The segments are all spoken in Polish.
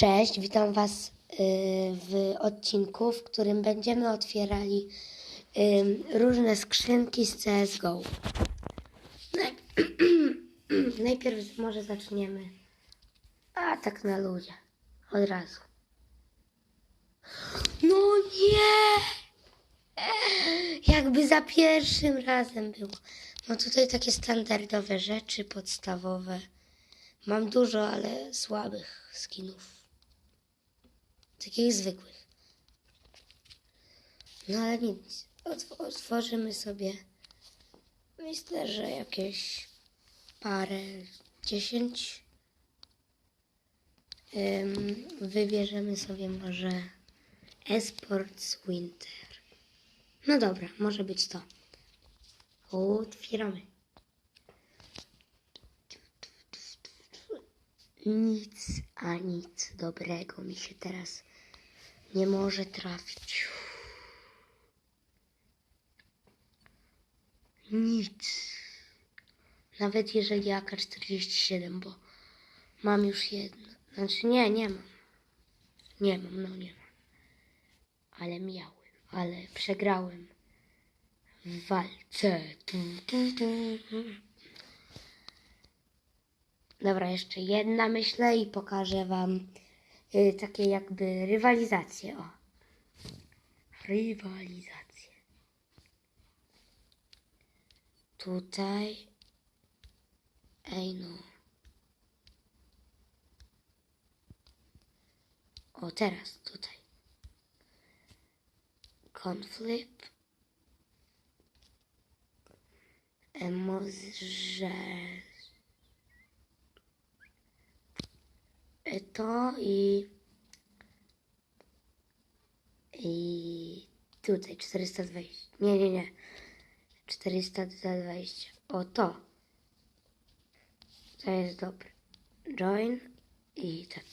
Cześć, witam Was y, w odcinku, w którym będziemy otwierali różne skrzynki z CSGO. Naj- Najpierw może zaczniemy. A tak na ludzie. Od razu. No nie! Jakby za pierwszym razem było. No tutaj takie standardowe rzeczy, podstawowe. Mam dużo, ale słabych skinów. Takich zwykłych. No ale nic. Otw- otworzymy sobie. Myślę, że jakieś parę, dziesięć. Ym, wybierzemy sobie może Esports Winter. No dobra, może być to. Otwieramy. Nic, a nic dobrego mi się teraz nie może trafić. Nic. Nawet jeżeli AK-47, bo mam już jedno. Znaczy nie, nie mam. Nie mam, no nie mam. Ale miałem, ale przegrałem w walce. Dobra, jeszcze jedna myślę i pokażę Wam y, takie jakby rywalizacje. O. Rywalizacje. Tutaj. Ej no. O, teraz tutaj. Conflip. E, może to i i tutaj 420. Nie, nie, nie. 420. O to. To jest dobre. Join i tak.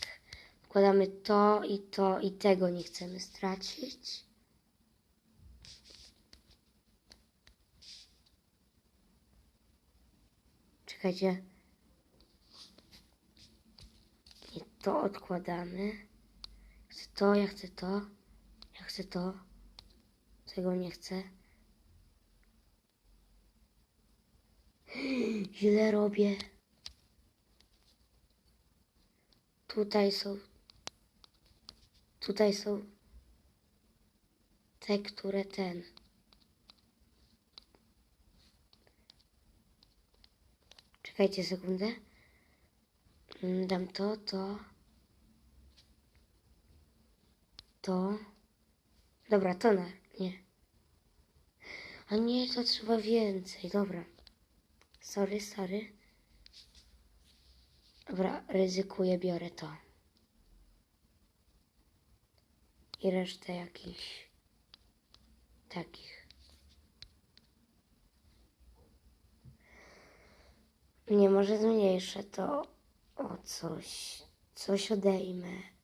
Wkładamy to i to i tego nie chcemy stracić. Czekajcie. I to odkładamy. Chcę to, ja chcę to. Ja chcę to. Tego nie chcę. Źle robię. Tutaj są. Tutaj są te, które ten. Czekajcie sekundę. Mm, Dam to, to. To. Dobra, to na. Nie. A nie, to trzeba więcej. Dobra. Sorry, sorry. Dobra, ryzykuję, biorę to. I resztę jakichś takich. Nie, może zmniejszę to o coś. Coś odejmę.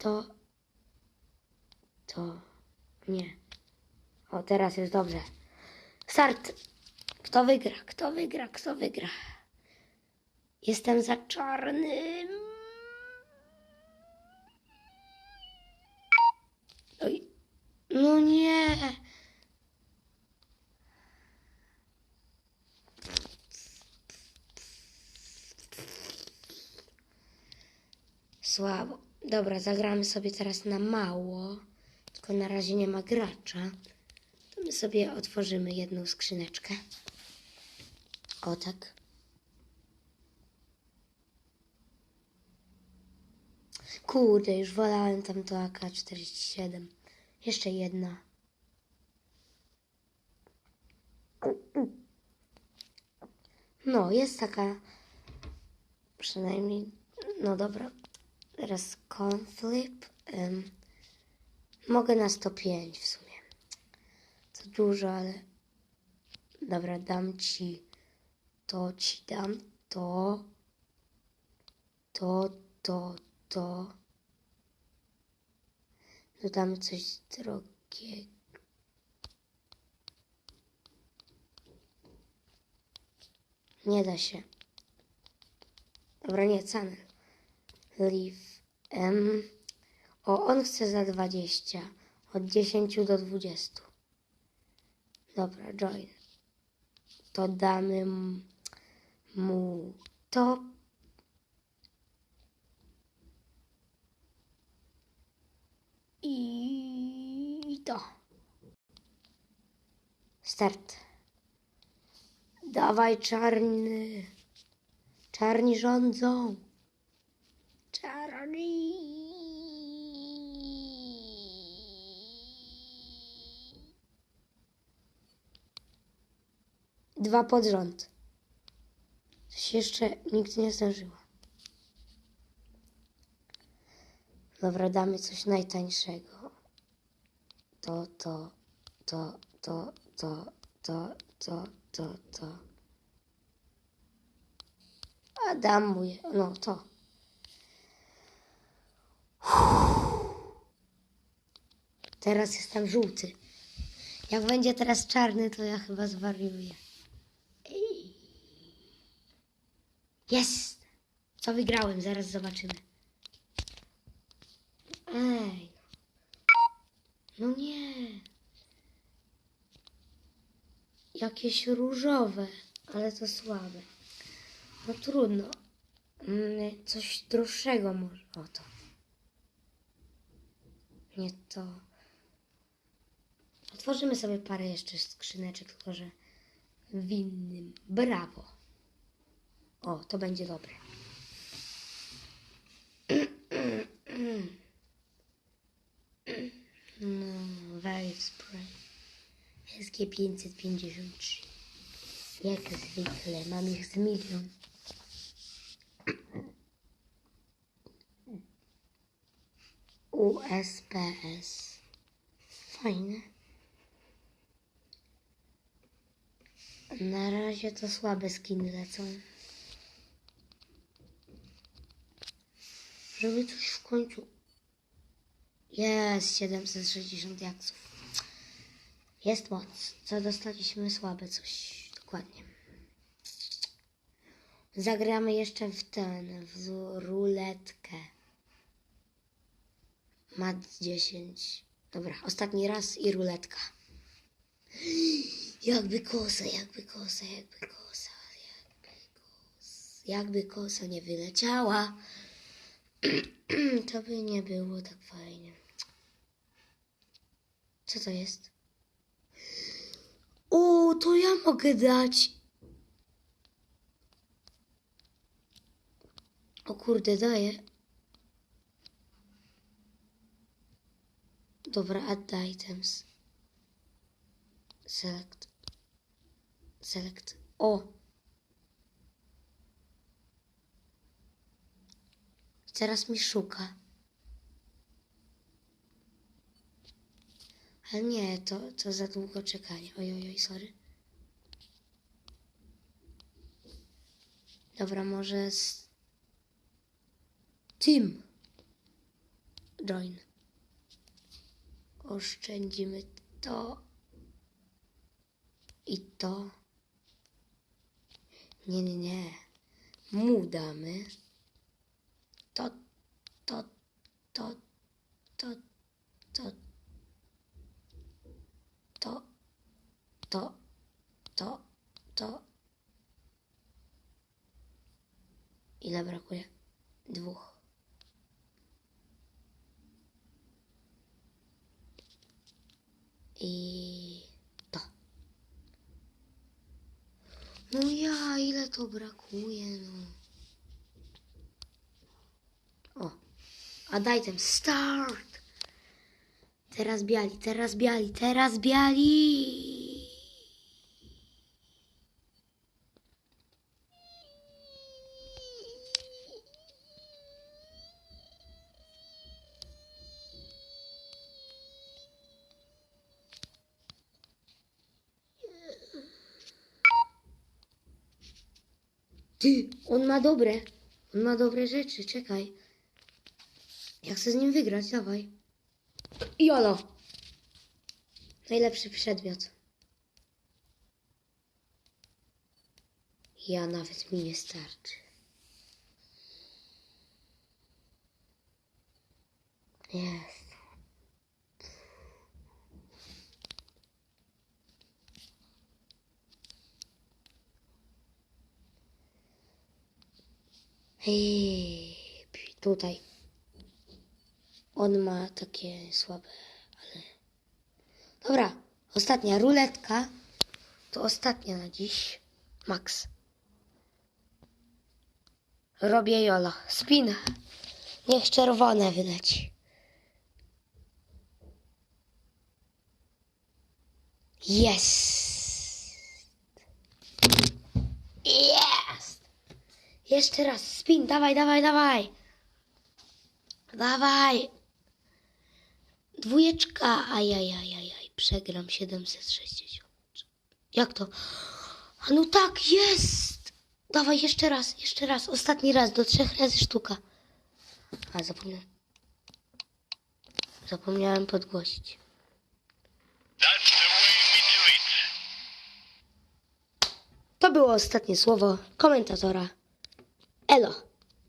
To. To. Nie. O, teraz jest dobrze. Start. Kto wygra? Kto wygra? Kto wygra? Jestem za czarnym. Oj. No nie. Słabo. Dobra, zagramy sobie teraz na mało. Tylko na razie nie ma gracza. To my sobie otworzymy jedną skrzyneczkę. O tak. Kurde, już wolałem tam to AK-47. Jeszcze jedna. No, jest taka przynajmniej, no dobra. Teraz conflip. Ym, mogę na 105 w sumie. To dużo, ale dobra, dam ci to, ci dam to, to, to, to. Dodamy coś drogiego. Nie da się. Dobra, nie, Canel. Em, o, on chce za 20. Od 10 do 20. Dobra, join. To damy m- mu to. I to. Start. Dawaj czarny. Czarni rządzą. Czarni. Dwa pod rząd. Się jeszcze nigdy nie zdarzyło. Dobra, damy coś najtańszego. To, to, to, to, to, to, to, to, to. A dam mu je, no to. Teraz jestem żółty. Jak będzie teraz czarny, to ja chyba zwariuję. Ej. Jest! Co wygrałem? Zaraz zobaczymy. Ej. No nie. Jakieś różowe, ale to słabe. No trudno. Mm, Coś droższego może. O to. Nie to. Otworzymy sobie parę jeszcze skrzyneczek, tylko że w innym. Brawo. O, to będzie dobre. No, very spray. SG 553. Jak zwykle, mam ich z milion. USPS. Fajne. Na razie to słabe skiny lecą. Żeby coś w końcu... Jest 760 jaksów. Jest moc. Co dostaliśmy? Słabe coś. Dokładnie. Zagramy jeszcze w ten, w ruletkę. Mat 10. Dobra, ostatni raz i ruletka. Jakby kosa, jakby kosa, jakby kosa, jakby kosa, jakby kosa nie wyleciała, to by nie było tak fajnie. Co to jest? O, to ja mogę dać. O kurde, daję. Dobra, add items. Select. Select. O! Teraz mi szuka. Ale nie, to, to za długo czekanie. Oj, oj, sorry. Dobra, może z... Team. Join. Oszczędzimy to. I to. Nie, nie, nie. Mu damy. To, to, to, to, to, to, to, to, to. Ile brakuje? Dwóch. I to. No ja, ile to brakuje, no. O, a daj ten start. Teraz biali, teraz biali, teraz biali. Ty, on ma dobre. On ma dobre rzeczy, czekaj. Ja chcę z nim wygrać, dawaj. Jolo. Najlepszy przedmiot. Ja nawet mi nie starczy. Jest. Ej, tutaj. On ma takie słabe, ale. Dobra, ostatnia ruletka. To ostatnia na dziś. Max. Robię jolo. Spin. Niech czerwone wyleci. Jest. Jest. Jeszcze raz. Spin. Dawaj, dawaj, dawaj. Dawaj. Dwójeczka. Ajajajajaj. Przegram 760. Jak to? A no tak, jest! Dawaj jeszcze raz, jeszcze raz, ostatni raz, do trzech razy sztuka. A zapomniałem. Zapomniałem podgłosić. To było ostatnie słowo komentatora. Elo.